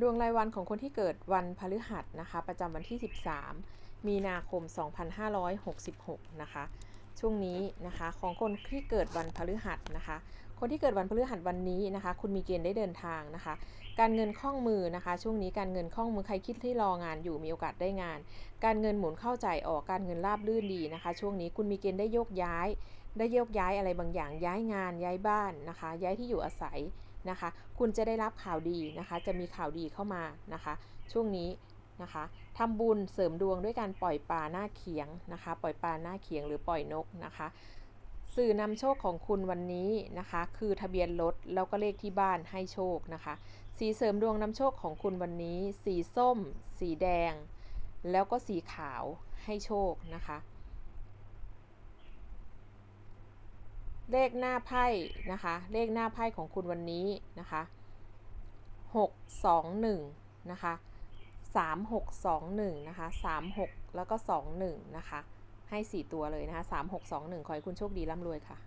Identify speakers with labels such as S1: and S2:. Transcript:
S1: ดวงรายวันของคนที่เกิดวันพฤหัสนะคะ ประจำวันที่ 13 มีนาคม 2566 นะคะ ช่วงนี้นะคะของคนที่เกิดวันพฤหัสนะคะ คนที่เกิดวันพฤหัสวันนี้นะคะ คุณมีเกณฑ์ได้เดินทางนะคะ การเงินคล่องมือนะคะ ช่วงนี้การเงินคล่องมือใครคิดที่รองานอยู่มีโอกาสได้งาน การเงินหมุนเข้าใจออกการเงินราบรื่นดีนะคะ ช่วงนี้คุณมีเกณฑ์ได้โยกย้าย ได้โยกย้ายอะไรบางอย่างย้ายงานย้ายบ้านนะคะ ย้ายที่อยู่อาศัยนะคะ คุณจะได้รับข่าวดีนะคะ จะมีข่าวดีเข้ามานะคะ ช่วงนี้ นะคะทำบุญเสริมดวงด้วยการปล่อยปลาหน้าเขียงนะคะ ปล่อยปลาหน้าเขียงหรือปล่อยนกนะคะ สื่อนำโชคของคุณวันนี้นะคะ คือทะเบียนรถแล้วก็เลขที่บ้านให้โชคนะคะ สีเสริมดวงนำโชคของคุณวันนี้ สีส้ม สีแดง แล้วก็สีขาวให้โชคนะคะเลขหน้าไพ่นะคะ เลขหน้าไพ่ของคุณวันนี้นะคะหกสองหนึ่งนะคะ สามหกสองหนึ่งนะคะสามหกแล้วก็สองหนึ่งนะคะ ให้สี่ตัวเลยนะคะสามหกสองหนึ่งขอให้คุณโชคดีร่ำรวยค่ะ